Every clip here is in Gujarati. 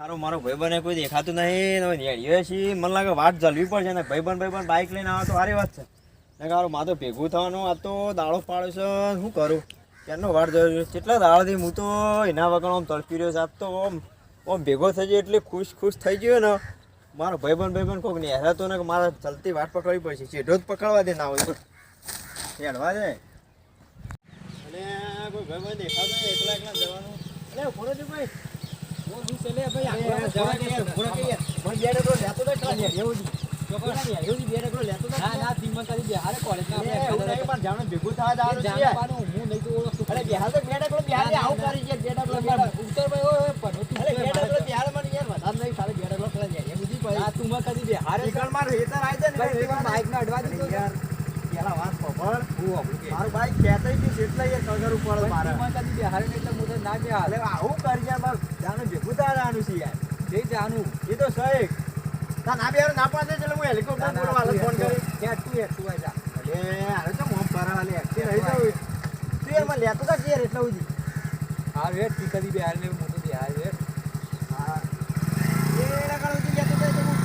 હારો મારો ભાઈબંધ કોઈ દેખાતું નહીં, હવે નેળીએ છીએ. મને લાગે વાત જલવી પડશે ને ભાઈબંધ ભાઈબંધ બાઇક લઈને આવે તો સારી વાત છે. ને હારું તો ભેગું થવાનું. આ તો દાળો પાડે છે. શું કરું? ક્યારનો વાટ જોયો કેટલા દાળથી હું તો એના વગર આમ તડપી રહ્યો છે. આજ તો આમ આમ ભેગો થઈ ગયો એટલે ખુશ ખુશ થઈ ગયો ને. મારો ભાઈબંધ ભાઈબંધ કોઈક નેહરાતો ને મારે ચલતી વાટ પકડવી પડશે. ચેઢો જ પકડવા દે ના હોય હેડવા દે. અને કોઈ ભાઈબંધ દેખાતો એકલા એકલા જવાનું. અરે ઊભો રહેજો ભાઈ મારું બાઈક ખેંચાઈ ગયું એટલે યાર કગર ઉપર મારે. અલે ના કે હાલે મારે જાણે ભેગું તારાનું છે યાર. એ તો સહેક તા ના બેર ના પાસે એટલે હું હેલિકોપ્ટર બોલવા હાલ ફોન કરી. અરે હારે તો મોમ પર હાલે એક્ટિવ રહી જાવ તું એમાં લેતો તા કેર એટલા ઉજી હા. એ રકમ સુધી લેતો તા એટલે હું.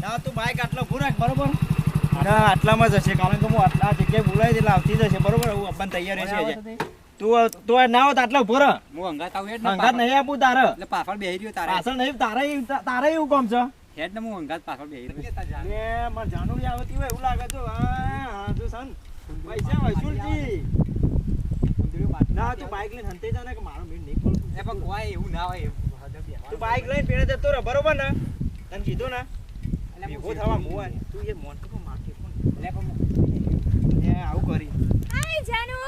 ના તું બાઈક આટલો ઉભું રાખ બરોબર? ના આટલામાં જ હશે. કારણ કે હું આટલા જગ્યાએ બોલાવી એટલે આવતી જ હશે. બરોબર? હું અપન તૈયાર રહેશે હજી. તું તું. ના હોત આટલો ઊભો રહ. અંગાત નહીં આપું તારે. પાછળ બેહી રહ્યો તારે. પાછળ નહીં તારે તારે એવું કામ છે? હેડ ને હું અંગાત પાછળ બેહી રહ્યો. ને મારે જાનુડી આવતી હોય એવું લાગે છે. હા હા જો સન. પૈસા વસૂલજી ના તું બાઈક લઈને હંતે જા ને કે મારો મેળ નહીં ખોલતું. એ પણ કોઈ એવું ના હોય તું બાઈક લઈને પેણે જતો રહે બરોબર ને? તને કીધું ને? એટલે હું થવા મુવા તું એ મોન તો પણ એ આવું કરી. હાય જાનુ.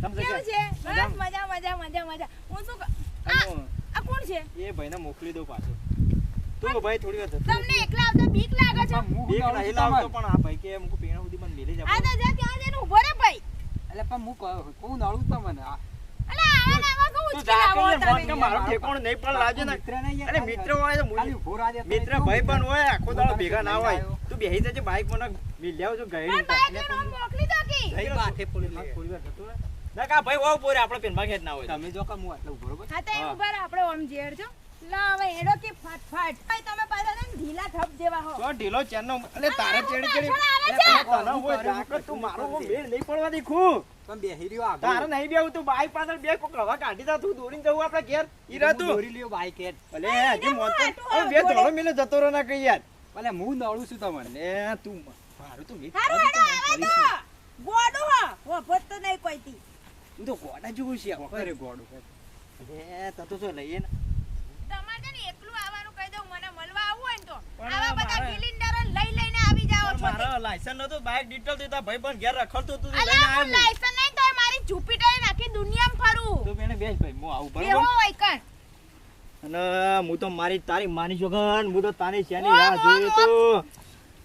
કેવું છે? બસ મજા મજા મજા મજા. હું શું આ કોણ છે? એ ભાઈને મોકલી દો પાછો. તું ભાઈ થોડી વાર તમને એકલા આવતા બીક લાગે છે? બીક દોડું નહીં છું લાવતો તમારે. પણ આ ભાઈ કે મુકુ પેણા સુધી મને આ તો જા ત્યાં જઈને રે એટલે પણ હું કહું- તમને આ મિત્ર ભાઈ પણ હોય આખો દાડો ભેગા ના હોય. તું બેહી જજે બાઈક મને મિલ આવ જો ગઈ પણ બાઈક લઈને આમ મોકલી દો કી. નહીં, બાથે પડી લે. થોડી વાર જતો ના કા ભાઈ વાવ પોરે આપણે પેનમાં ખેત ના હોય તમે જો કે હું આટલો ઊભો હા તો એ હા. ઊભા રહો આપણે ઓમ ઝેર છો લા હવે એડો કે ફટ ફટ ભાઈ તમે પાછા ને ઢીલા થપ જેવા હો. તો ઢીલો ચેનનો એટલે તારે ચેડી ચેડી તને હોય તું મારો મેળ નહીં પડવા દીખું પણ બેહી રહ્યો આગળ. તારે નહીં બેવું તું બાઈક પાછળ બે કોક હવા કાઢી તા તું દોડીને જવું આપણે ઘેર. ઈ તું. દોરી લ્યો બાઈક હેડ. ભલે હજી મોતો બે ધોળો મિલે જતો રહો ના કઈ યાર. ભલે હું નડું છું તમને. તું તો હારું તો દો હો. તો નહીં કોઈ તી તો ગોડા જેવું છે વખરે ગોળું. લે તું તો જો લઈએ ને. તમારે ને એકલું આવવાનું કહી દઉં મને મળવા આવવું હોય ને તો. આવા બધા મારે- લઈ લઈને આવી જાઓ છો તે. લાયસન્સ નતું બાઈક ડિટેલ દીધા ભાઈ પણ ઘેર રખડતું તું લઈને અલા આવ્યો. લાયસન્સ નહીં તોય મારી જુપિટર આખી દુનિયામાં ફરું. તું બેને બેસ ભાઈ હું આવું બેહો બરોબર હોય કણ અને હું તો મારી તારી માની છોકન હું તો તારી શેની રાહ જોઈ તો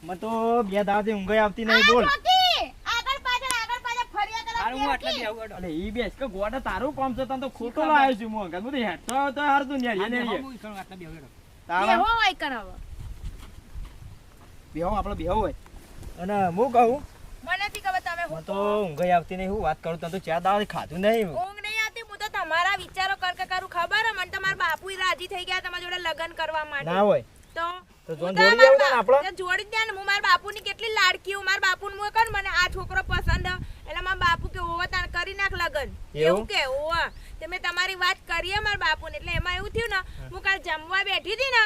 મને તો બે દાડાથી ઊંઘ આવતી નહીં બોલ ચોકી! આગળ પાછળ આગળ પાછળ ફર્યા કરે હારું, હું આટલે ફેરકી. બેહું હેડો. અલે ઈ બેસ કે ગોડા તારું કામ છે તને તો ખોટો લાવ્યો છું હું અંગત બધું હેઠતો તો હાર તું ન્યા આને એને હું ઈકણ આટલે બેહું હેડો. તારા બેહો હોય કણ બેહો આપણે બેહો હોય અને હું કહું મને નથી ખબર તમે હું તો ઊંઘ આવતી નહીં હું વાત કરું તને તો ચાર દાડા ખાધું નહીં ઊંઘ નહીં આવતી હું તો તમારા વિચારો કર કરું ખબર? મને તમારા બાપુ રાજી થઈ ગયા તમારા જોડે લગ્ન કરવા માટે ના હોય તો તો જોન જોડી આવું ને બા- જોડી દે ને હું મારા બાપુની કેટલી લાડકી હું મારા બાપુને હું કહું મને આ છોકરો પસંદ. એટલે મારા બાપુ કે ઓવા તાણ કરી નાખ લગન. એવું? એવું કે ઓવા તે મેં તમારી વાત કરીએ મારા બાપુને એટલે એમાં એવું થયું ને હું. કાલ જમવા બેઠી હતી ને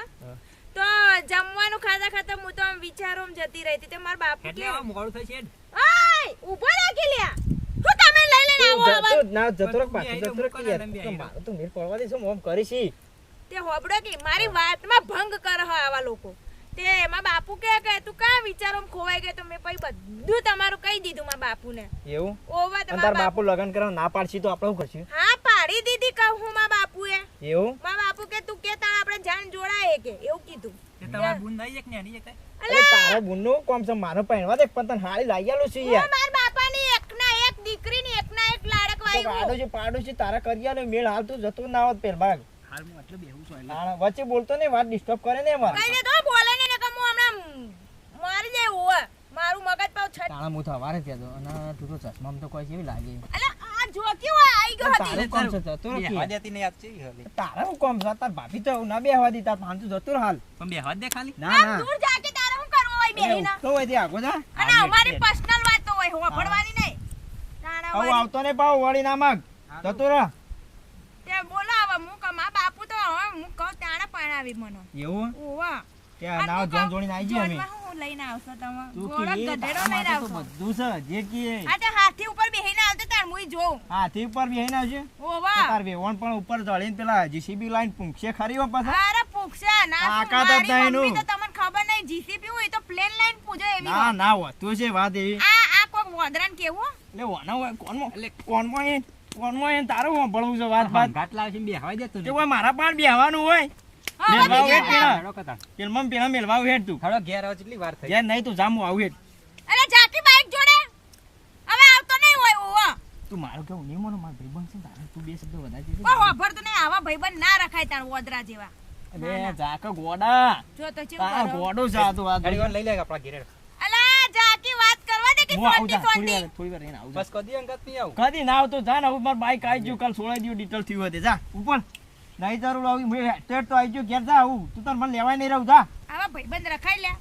તો જમવાનું ખાતા ખાતા હું તો આમ વિચારોમાં જતી રહી હતી. તે મારા બાપુ કે મોડું થશે ઓય ઊભો રાખી લ્યા હું તમે લઈ લઈને આવો આવા જતો ના જતો રહે પાછો જતો રહે યાર તો મુકાના મારું તો મેળ પડવા દઈશું ઓમ કરીશ. તે હોબડો કે મારી વાતમાં ભંગ કર હ આવા લોકો. તે એમાં બાપુ કે કે તું કા વિચારો ખોવાઈ ગયો? તો મેં પછી બધું તમારું કહી દીધું મા બાપુને. એવું? ઓવા તમારા બાપુ લગન કરવા ના પાડશી તો આપણે શું કરશું? હા પાડી દીધી કહું હું મારા બાપુએ. એવું? મા બાપુ કે તું કે તા આપણે જાન જોડાય કે? એવું કીધું. કે તમાર બુન નહીં એક ને એની એક તારા બુનનું કોમ છે મારો પહેરવા દે પણ તને લાગી આલું છે યાર. મારા બાપાની એકના એક દીકરીની એકના એક લાડક તો છે આડોશી પાડોશી તારા કરી મેળ હાલ તું જતો ના હોત પેલ ભાગ હાલ હું એટલે બેહું છું એટલે. હા વચ્ચે બોલતો ને વાત ડિસ્ટર્બ કરે ને એમાં કઈ તો બોલે ને કે હું હમણાં મારી જાય હોય મારું મગજ પાવ છટ તાણા હું તો હવારે કહેતો અને તું તો ચશ્મામાં તો કોઈ કેવી લાગે? અલે આ જો કેવો આઈ ગયો હતી. તારું કોમ છે તો કે? દેતી નહીં આજ છે હલી. તારું કોમ છે તાર ભાભી તો ના બેહવા દી તાર તું જતો હાલ. પણ બેહવા દે ખાલી? ના ના. દૂર જા કે તારે હું કરવું હોય બેહીના? તો હોય તે આગો જા. અને અમારી પર્સનલ વાતો હોય હોભળવાની નહીં. તાણા આવું આવતો ને પાવ વળી ના માગ. જતો રહે. તે બોલાવે હું કહું મા બાપુ તો હવે હું કહું તાણે મને. એવું ઓવા ત્યાં નાવ જોન જોડીને આવી જઈએ અમે. હું લઈને આવશો તમે? તું ગધેડો લઈને આવશો. બધું છે જે કીએ. આ તો હાથી ઉપર બેહીને આવતો તાર મુઈ જો હાથી ઉપર બેહીને આવજે. ઓવા તાર વેવણ પણ ઉપર ચડીને પેલા જીસીબી લાઈન પૂંખશે ખરી હો પાછા. અરે પૂંખશે ના તાકાત જ નહીં મમ્મી તો તમને ખબર નહીં જીસીબી હોય તો પ્લેન લાઈન પૂજો એવી ના હોય. ના હોતું છે વાત એવી. આ આ કોક વોદરાન કેવું? એટલે વાના હોય કોનમાં એટલે કોનમાં એ કોનમાં એ તારું સાંભળવું છે વાત વાત. ઘાટ લાવશે ને બેહવા. કોઈ મારા પણ બેહવાનું હોય. મેલવાવ હેડ પેલા. હેડો કતાર. પેલમાં મેલવાવ હેડ તું. હેડો ઘેર આવો કેટલી વાર થઈ. યાર નહીં તું જામું આવું હેડ. અરે જાકી બાઈક જોડે? હવે આવતો નહીં હોય ઓવા તું મારું કેવું નહીં મને મારા ભાઈબંધ છે તારે તું બે શબ્દ વધારે કીધું. કોઈ હોભળતું નહીં આવા ભાઈબંધ ના રખાય તાણ વોદરા જેવા. અરે જાકે ગોડા. જો તો તારા ગોડો તો ગાડી લઈ લે આપણા ઘેર. અલા જાકી વાત કરવા દે કે જા, સોંટી થોડી સોંટી? વાર થોડી વાર રહીને આવું બસ કદી અંગત નહીં આવું. કદી ના આવતો જા ને હવે મારું બાઈક આવી ગયું કાલ સોળાઈ ગયું ડિટેલ થયું હતી જા ઉપર નહીં જરૂર આવી મેં હેઠ તો આવી ગયો ઘેર જા આવું તું તને મને લેવાય નહીં રહું જા. આવા ભાઈબંધ રખાઈ લે.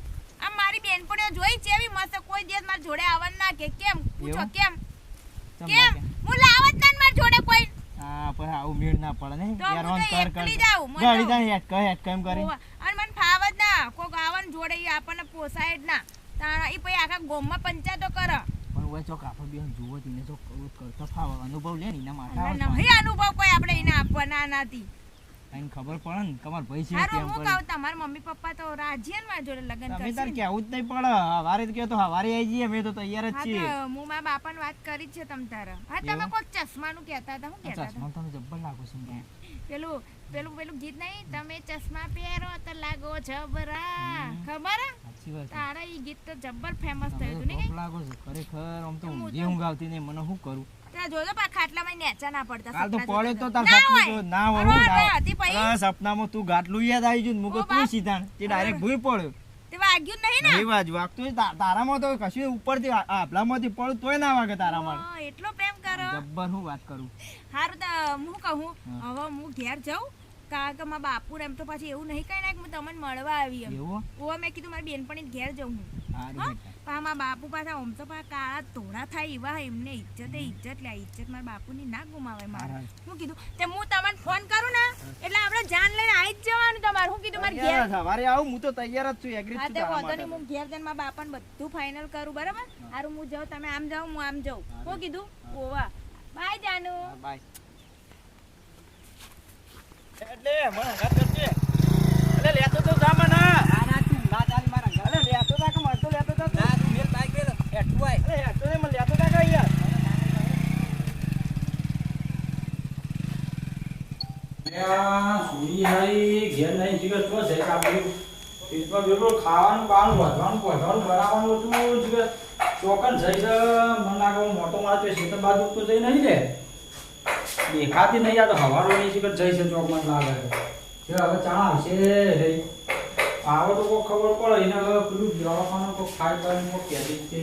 આમ મારી બેનપણીઓ જોઈ છે એવી મસ્ત કોઈ દિવસ મારા જોડે આવવાનું ના કે. કેમ? પૂછો કેમ? કેમ હું લાવત ના મારા જોડે કોઈ. હા પણ આવું મેળ ના પડે ને. યાર ઓન કર કર. ગાડી જાય હેટ કહે હેટ કેમ કરી અને મને ફાવત ના. કોક આવન જોડે ઈ આપણને પોસાય જ ના. તારા ઈ પછી આખા ગોમમાં પંચાયતો કરે. પણ ઓય ચોક આપણો બેન જુઓ તેને તો કરતા ફાવ. અનુભવ લે ને એના માથા નહીં અનુભવ કોઈ આપણે એને આપવાના નથી. એને ખબર પડે ને તમાર ભાઈ છે કેમ હું કરે કહું મમ્મી પપ્પા તો રાજી માં જોડે લગન લગ્ન તમે તાર કરશે કેવું જ નહીં પડે. હવારે જ કે તો હવારે આવી જઈએ અમે તો તૈયાર જ છીએ. હા હું મારા બાપાને વાત કરી છે તમ તારે. હા તમે કોઈ ચશ્મા ચશ્માનું કહેતા હતા હું કહેતા હતા ચશ્મા તમે જબ્બર લાગો છો. પેલું પેલું પેલું ગીત નહીં તમે ચશ્મા પહેરો તો લાગો જબરા. ખબર? હે? તારા ઈ ગીત તો જબ્બર ફેમસ થયું હતું ને લાગો છે. ખરેખર આમ તો હું ઊંઘી ઊંઘ આવતી નહીં. મને શું કરું? જોજો પા ખાટલામાં નેચા ના પડતા કાલ તો પડે તો તાર. સપનું તો. ના હોય ના હતી પછી? અરે, સપનામાં તું ગાટલું યાદ આવી ગયું મુકો તું સીધા. તે ડાયરેક્ટ ભૂઈ પડ્યો. તે વાગ્યું નહીં ને. નહીં વાજ વાગતું તારામાં તો કશું ઉપરથી આ- આભલામાંથી પડું તોય ના વાગે તારામાં. એટલો પ્રેમ કરો. જબ્બર હું વાત કરું? હારું તો હું કહું હવે હું ઘેર જાઉં. કારણ કે મારા બાપુ એમ તો પાછી એવું નહીં કઈ ના કે હું તમને મળવા આવી એમ. એવું? ઓ મેં કીધું મારી બેનપણી ઘેર જાઉં હું. પણ બાપુ પાછા ઓમ તો પાછા કાળા ધોળા થાય એવા એમને ઇજ્જત એ ઇજ્જત લે ઇજ્જત મારા બાપુની ના ગુમાવે મારે. હું કીધું તે હું તમને ફોન કરું ને એટલે આપણે જાન લઈને આવી જ જવાનું તમારે. હું કીધું મારે ઘેર સવારે આવું હું તો તૈયાર જ છું એગ્રી છું તે વાંધો નહીં. હું ઘેર જઈને મારા બાપાને બધું ફાઇનલ કરું બરાબર? હારું હું જાઉં તમે આમ જાઓ હું આમ જાઉં. હું કીધું ઓવા બાય જાનુ. બાય. એટલે મને કરજે. એટલે લેતો તો જા ખાવાનું બાવાનું વધવાનું પહોંચવાનું બનાવવાનું હતું ચોકન જઈ છે મને લાગે મોટો માર છે શેતર બાજુ તો જઈ નહીં ને દેખાતી નહીં આ તો હવારો નહીં જીગર જઈ છે ચોકમાં લાગે. છે હવે ચા આવશે રે આવે તો કોઈ ખબર પડે એને હવે પેલું દવાખાનું કોઈ ખાઈ કરીને કોઈ કહેતી છે.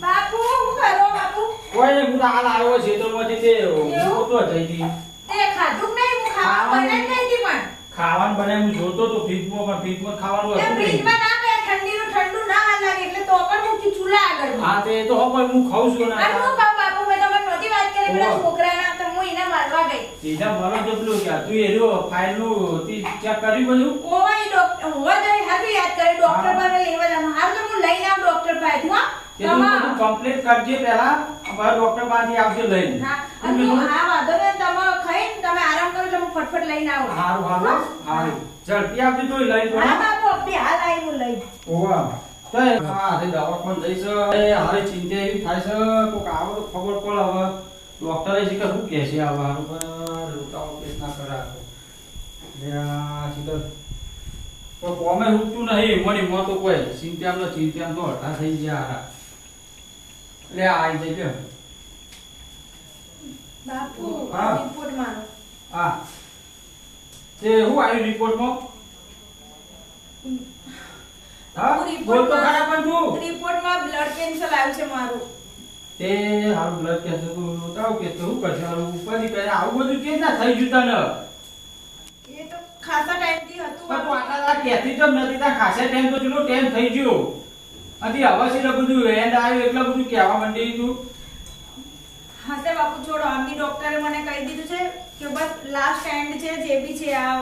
બાપુ હું કરો બાપુ? કોઈ હું હાલ આવ્યો મજી તે હું તો જઈ દી તે ખાધું નહીં? હું ખાવા બનાવી નહીં દી પણ. ખાવાનું બને હું જોતો તો ફ્રીજમાં પણ ફ્રીજમાં ખાવાનું હતું ફ્રીજમાં ના બે ઠંડીનું ઠંડુ ના હાલ લાગે એટલે તો પણ મૂકી ચૂલા આગળ હા તે તો હો પણ હું ખાઉં છું ને હું કહું બાપુ મેં તમને નહોતી વાત કરી પેલા છોકરાના તો હું એને મારવા ગઈ. સીધા મારો પેલું કે તું એ રહ્યો ફાઇલનું તી ચેક કરી બધું? ઓય ડોક્ટર હોય તો હાલ યાદ કરે ડોક્ટર હા. પાસે લેવા જવાનું હાલ તો હું લઈને આવ ડોક્ટર પાસે હા? તે તું બધું કમ્પ્લીટ કરજે પહેલા અમારા ડોક્ટર પાસે આવજો લઈને. હા અને હા વાંધો નહીં તમે ખાઈને તમે આરામ કરો એટલે હું ફટફટ લઈને આવું. હારું હારું હારું ઝડપી આવજો તો લઈને હા બાપુ અબી હાલ આવી હું લઈ ઓવા તો હા દવા દવાખાને જઈશ એ હારે ચિંતા એવી થાય છે કોક આવે તો ખબર પડે હવે. ડોક્ટરે છે કે શું કહે છે આ હારું પર રોકાવો કેસ ના કરાવે. આ શીતલ કોઈ કોમે રૂકતું નહીં મળી મો તો કોઈ ચિંતા નો ચિંતા તો હટા થઈ ગયા હારા. લે આ આવી જઈ બાપુ હા. રિપોર્ટ મારો હા. તે શું આવ્યું રિપોર્ટમાં હા? બોલ તો ખરા પણ તું. રિપોર્ટમાં બ્લડ કેન્સર આવ્યું છે મારું. તે હારું બ્લડ કેન્સર તું બતાવ કે તું કરશે? હારું ઉપાધિ કરે આવું બધું કે ના થઈ જતું ન એ તો ખાસા ટાઈમથી હતું પણ તું આટલા કહેતી જ નથી. તા ખાસા ટાઈમ તો ચલો ટાઈમ થઈ ગયો. અધી હવે છે બધું એન્ડ આવ્યું એટલે બધું કહેવા માંડી તું. હા બાપુ છોડો આમ ડોક્ટરે મને કહી દીધું છે કે બસ લાસ્ટ એન્ડ છે જે બી છે આ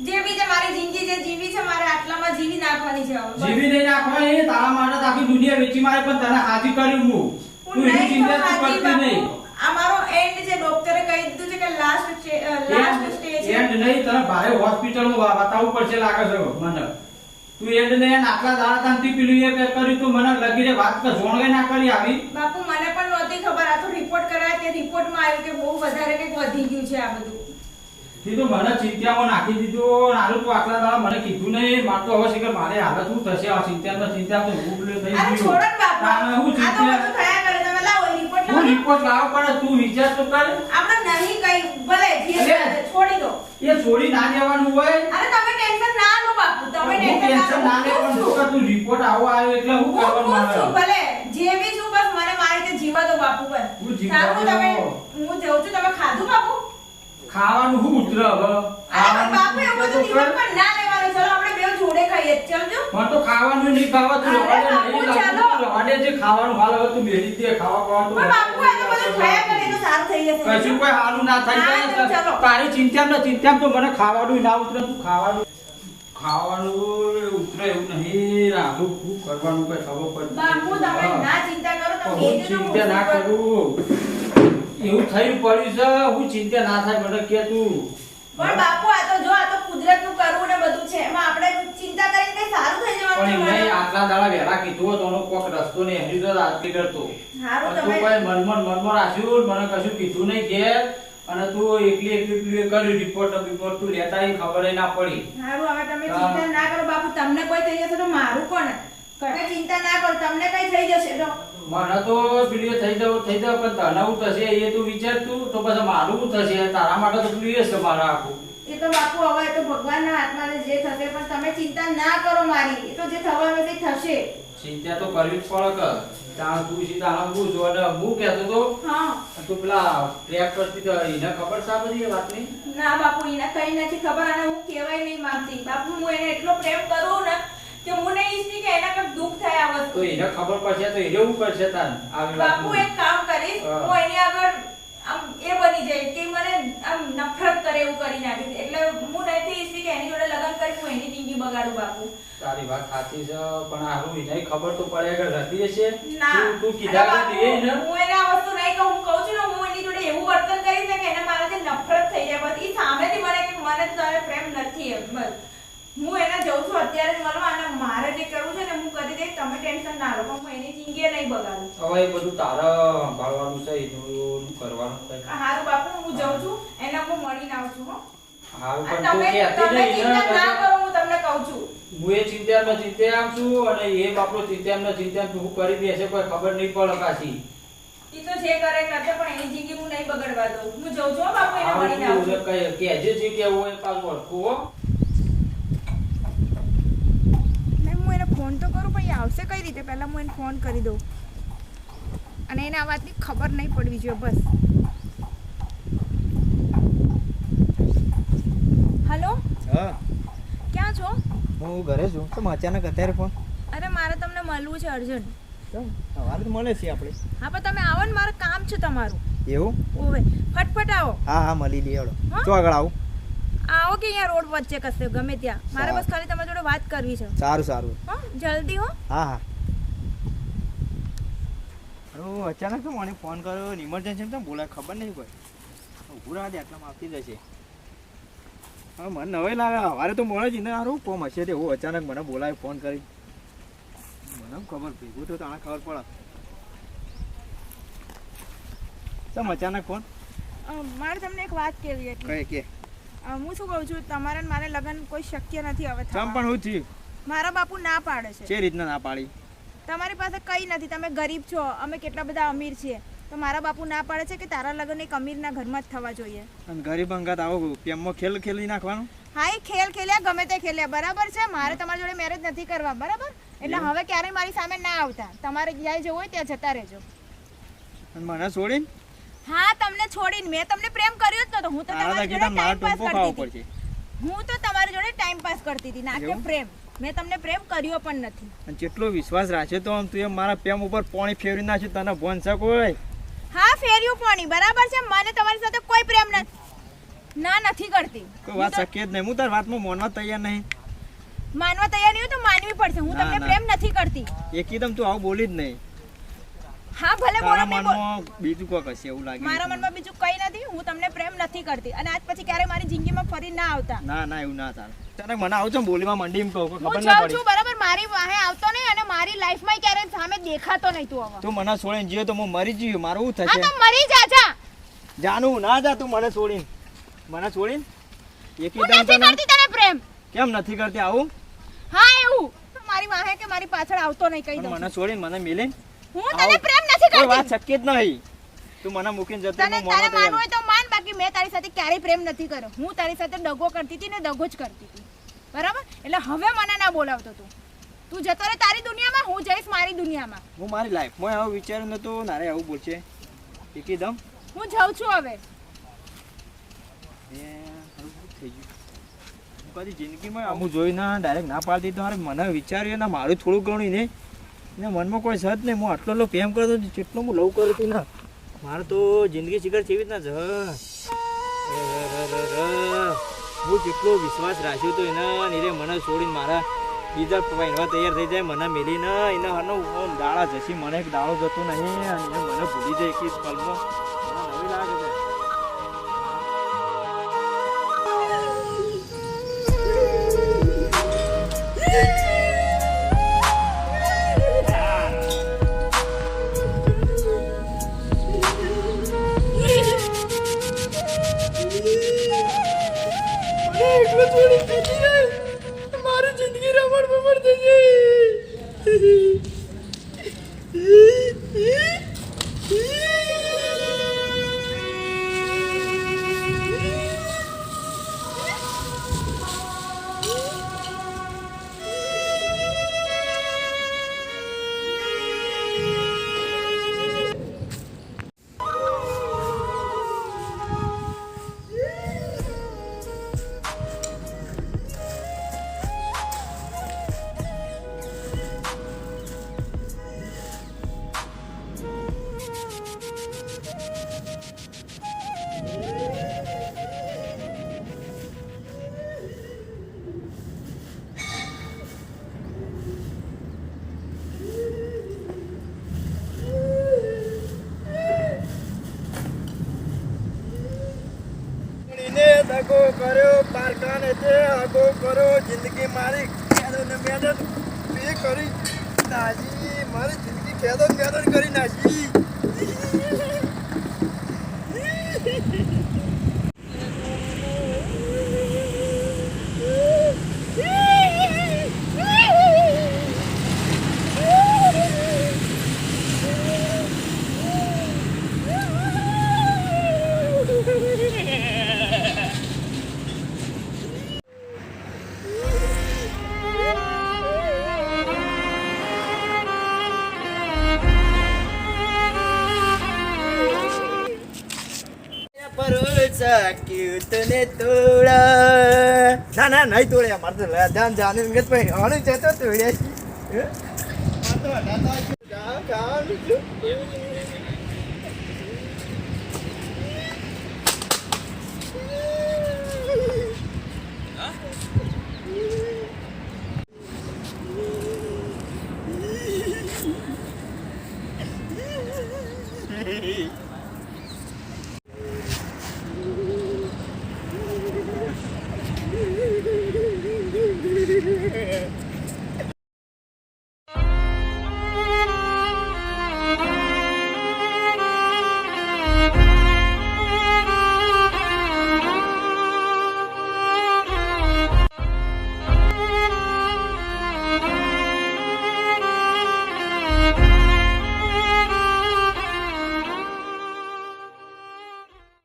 જે બી છે મારી જિંદગી જે જીવી છે મારે આટલામાં જીવી નાખવાની છે હવે જીવી નહીં નાખવાની તારા માટે આખી દુનિયા વેચી મારે પણ તને હાજી કર્યું હું. તું એની ચિંતા તું કરતી નહીં. આ મારો એન્ડ છે ડોક્ટરે કહી દીધું છે કે લાસ્ટ લાસ્ટ સ્ટેજ છે. એન્ડ નહીં તને ભારે હોસ્પિટલમાં બતાવવું પડશે લાગે છે મને. તું એન્ડ ને એન્ડ આટલા દાડા તાંતી પેલું એ કર્યું તું મને લગીને વાત કે જોણવે ના કરી આવી? બાપુ મને પણ નહોતી ખબર. આ તો રિપોર્ટ કરાયા તે રિપોર્ટમાં આવ્યું કે બહુ વધારે કંઈક વધી ગયું છે આ બધું. તો મને ચિંતામાં નાખી દીધું. નાનું તું આટલા દાડા મને કીધું નહીં. માર તો હવે કે મારે હાલત શું થશે? આ ચિંતામાં ચિંતા તો હું પેલું થઈ ગયું. છોડો બાપુ. હું ચિંતા થયા કરે તમે લાવો રિપોર્ટ હું લાવો. રિપોર્ટ લાવો પણ તું વિચાર તો કર. આપણે નહીં કઈ. ભલે જે છોડી દો. એ છોડી ના દેવાનું હોય. અરે તમે ટેન્શન ના બાપુ તમે ટેન્શન ના લે. પણ જો તું રિપોર્ટ આવો આવ્યો એટલે હું કરવાનું ખુશ છું ભલે જે બી છું બસ મને મારી રીતે જીવા દો બાપુ પર. સારું. તમે હું જઉં છું તમે ખાધું બાપુ? ખાવાનું હું ઉતરે હવે. અરે બાપુ એવું બધું જીવન પર ના લેવાનું. ચલો આપણે બે જોડે ખાઈએ. ચલજો. મને તો ખાવાનું નહીં ખાવા તું રવાડે નહીં લાગતું. રવાડે જે ખાવાનું હાલ હવે તું બેરી દે ખાવા ખાવા તો બાપુ આ તો બધું ખાયા કરે તો સારું થઈ જશે. કશું કોઈ હાલું ના તારે- ચાલો. તારી ચિંતા ન ચિંતા તો મને ખાવાનું ના ઉતરે તું ખાવાનું ખાવાનું ઉતરે એવું નહીં. રાહુલ શું કરવાનું કઈ ખબર પડે બાપુ તમે ના ચિંતા કરો તમે હું તો ચિંતા ના કરું. એવું થયું પડ્યું છે હું ચિંતા ના થાય મને કે તું. પણ બાપુ આ તો જો આ તો કુદરતનું કરવું ને બધું છે એમાં આપણે ચિંતા કરીને કઈ સારું થઈ જવાનું પણ મેં આટલા દાડા વહેલા કીધું હોત એનો કોક રસ્તો ને હજી તો રાત કરતો. હારું તમે મનમન મનમન આશ્યું રાખ્યું મને કશું કીધું નહીં ઘેર અને તું એકલી એકલી પેલું કર્યું રિપોર્ટ રિપોર્ટ તું લેતા એ ખબર ના પડી. હારું હવે તમે ચિંતા ના કરો બાપુ તમને કોઈ થઈ જશે તો મારું કોણ તમે ચિંતા ના કરો તમને કઈ થઈ જશે તો. મને તો પેલું થઈ જાવ થઈ જાવ પણ તને હું થશે એ તું વિચાર તું તો પછી મારું થશે? તારા માટે તો પેલું છે મારા આખું. એ તો બાપુ હવે તો ભગવાનના હાથમાં જે થશે પણ તમે ચિંતા ના કરો મારી. એ તો જે થવાનું તે થશે. ચિંતા તો કરવી જ પડે કે. ત્યાં તું સીધા આમ હું જો અને હું કહેતો તો હા. તું પેલા ટ્રેક કરતી તો એને ખબર સા બધી વાતની? ના બાપુ એને કઈ નથી ખબર અને હું કહેવાય નહીં માંગતી બાપુ હું એને એટલો પ્રેમ કરું ને કે હું નહીં ઈચ્છતી કે એના કંઈક દુઃખ થાય આ તો વસ્તુ એને ખબર પડશે તો એને એવું કરશે તાન આવી બાપુ એક કામ કરીશ. હું. એની આગળ આમ એ બની જાય કે મને આમ નફરત કરે એવું કરી નાખીશ. એટલે હું નથી ઈચ્છતી કે એની જોડે લગ્ન કરી બગાડું બાપુ. તારી વાત સાચી છે પણ હારું એને ખબર તો પડે કે રતી હશે તું તું કીધા કે એ ને. હું એને આ વસ્તુ નહીં કહું હું કહું છું ને હું એની જોડે એવું વર્તન કરી ને કે એને મારાથી નફરત થઈ જાય. બસ ઈ સામેથી મને કે મને તારે પ્રેમ નથી એમ બસ. હું એને જઉં છું અત્યારે મળવા અને મારે જે કરવું છે ને હું કરી દઈશ. તમે ટેન્શન ના લો પણ હું એની જિંદગી નહીં બગાડું. હવે એ બધું તારા સંભાળવાનું છે એનું કરવાનું છે હારું બાપુ હું જઉં છું. એને હું મળીને આવું છું હો. હારું પણ તું તમે ચિંતા ના કરો કહું છું. હું એ ચિંતા ચિંતા આમ છું અને એ બાપડો ચિંતા છું હું કરી દેશે કોઈ ખબર નહીં પડે પાછી. ઈ તો જે કરે કરશે પણ એની જિંદગી હું નહીં બગાડવા દઉં. હું જઉં છું બાપુ એને મળીને આવું તું છું કઈ કહેજે કે હોય પાછું અડકું હું. એને ફોન તો કરું પણ એ આવશે કઈ રીતે? પહેલાં હું એને ફોન કરી દઉં. અને એને આ વાતની ખબર નહીં પડવી જોઈએ બસ હલો હા ક્યાં છો હું ઘરે છું. તો અચાનક અત્યારે ફોન અરે મારે તમને મળવું છે અર્જન્ટ સવારે તો મળે છે આપણે. હા પણ તમે આવો ને મારે કામ છે તમારું. એવું? ઓવે ફટફટ આવો. હા હા મળી લઈએ હળો તો આગળ આવો. આવો કે અહીંયા રોડ વચ્ચે કશે ગમે ત્યાં. મારે બસ ખાલી તમારી જોડે વાત કરવી છે. સારું સારું. હા જલ્દી હો. હા હા. અરે અચાનક તો મને ફોન કર્યો ઇમરજન્સી તો બોલાય ખબર નહીં કોઈ. ઉભું રહ્યા દે આટલામાં આવતી જશે. મને નવાઈ લાગે. સવારે તો મળે જ ને સારું કોમ હશે તે. હું અચાનક મને બોલાય ફોન કરી. મને ખબર ભેગું તો તાણે ખબર પડે. ચમ અચાનક ફોન? મારે તમને એક વાત કહેવી હતી. કે? હું શું કહું છું તમારે ને મારે લગ્ન કોઈ શક્ય નથી હવે થવા. પણ હું થયું મારા બાપુ ના પાડે છે. જે રીતના ના પાડી? તમારી પાસે કઈ નથી. તમે ગરીબ છો. અમે કેટલા બધા અમીર છીએ. તો મારા બાપુ ના પાડે છે કે તારા લગ્ન એક અમીરના ઘરમાં જ થવા જોઈએ. અને ગરીબ અંગાત આવો પ્રેમમાં ખેલ ખેલી નાખવાનું? હા એ ખેલ ખેલ્યા ગમે તે ખેલ્યા. બરાબર છે? મારે તમારી જોડે મેરેજ નથી કરવા. બરાબર? એટલે હવે ક્યારેય મારી સામે ના આવતા. તમારે જ્યાં જવું હોય ત્યાં જતા રહેજો. મને છોડીને? હા તમને છોડીને. મેં તમને પ્રેમ કર્યો જ નતો હું તો તમારી જોડે ટાઈમ પાસ કરતી હતી. હું તો તમારી જોડે ટાઈમ પાસ કરતી હતી. ના કે પ્રેમ. મેં તમને પ્રેમ કર્યો પણ નથી. અને જેટલો વિશ્વાસ રાખ્યો તો આમ તું મારા પ્રેમ ઉપર પાણી ફેરવી નાખ્યું. તને ભોન શકો કોઈ હા ફેર્યું પાણી બરાબર છે? મને તમારી સાથે કોઈ પ્રેમ નથી. ના નથી કરતી. કોઈ વાત શક્ય જ નહીં. હું તાર વાતમાં માનવા તૈયાર નહીં. માનવા તૈયાર નહીં તો માનવી પડશે હું તમને પ્રેમ નથી કરતી. એકદમ તું આવું બોલી જ નહીં. હા ભલે બોલો મેં બીજું કોક હશે એવું લાગે. મારા મનમાં બીજું કઈ નથી. હું તમને પ્રેમ નથી કરતી. અને આજ પછી ક્યારે મારી જિંદગીમાં ફરી ના આવતા. ના ના એવું ના થાય. તને મને આવું છું બોલીમાં મંડી એમ કહું ખબર ના પડી. બરાબર? મારી વાહે આવતો નહીં અને મારી લાઈફમાં ક્યારે સામે દેખાતો નહીં તું હવે. તું મને છોડીને જીયો તો હું મરી જીયો મારું શું હા થશે? તો મરી જા જા. જાનું ના જા તું મને છોડીને. મને છોડીને? હું એકદમ નથી તને? કરતી તને પ્રેમ. કેમ નથી કરતી આવું? હા એવું. તો મારી વાહે કે મારી પાછળ આવતો નહીં કહી દઉં મને છોડીને મને મિલીને? હું. તને પ્રેમ નથી કરતી વાત શક્ય જ નહીં. તું મને મૂકીને જતો હું તારે માનવું હોય તો માન બાકી મેં તારી સાથે ક્યારેય પ્રેમ નથી કર્યો. હું તારી સાથે દગો કરતી હતી ને દગો જ કરતી હતી. બરાબર? એટલે હવે મને ના બોલાવતો તું. તું જતો રહે તારી દુનિયામાં હું જઈશ મારી દુનિયામાં. હું મારી લાઈફમાં આવું વિચાર્યું નતું નારે આવું બોલશે. એકદમ હું જાઉં છું હવે. કદી જિંદગીમાં અમુક જોઈ ના ડાયરેક્ટ ના પાડતી તો મને વિચાર્યું ને મારું થોડું ઘણું ને. ને મનમાં કોઈ સત નહીં. હું આટલો પ્રેમ કરતો જેટલો હું લવ કરતો ને. મારે તો જિંદગી શિખર જેવી જ ના જ. હું જેટલો વિશ્વાસ રાખ્યો હતો એના નીરે મને છોડીને મારા બીજા પહેરવા તૈયાર થઈ જાય, મને મેલીને એના હરનો દાળા જશી મને એક દાળો જતો નહીં, અને મને ભૂલી જાય કે પલમાં પારકાને તે કરો, જિંદગી મારી ખેદો ને મેદન તે કરી નાજી. મારી જિંદગી ખેદો ને મેદન કરી નાખી ભરોસા ક્યું તને તોડા ના ના નહીં તોડ્યા મારે તો જાન જાને ગત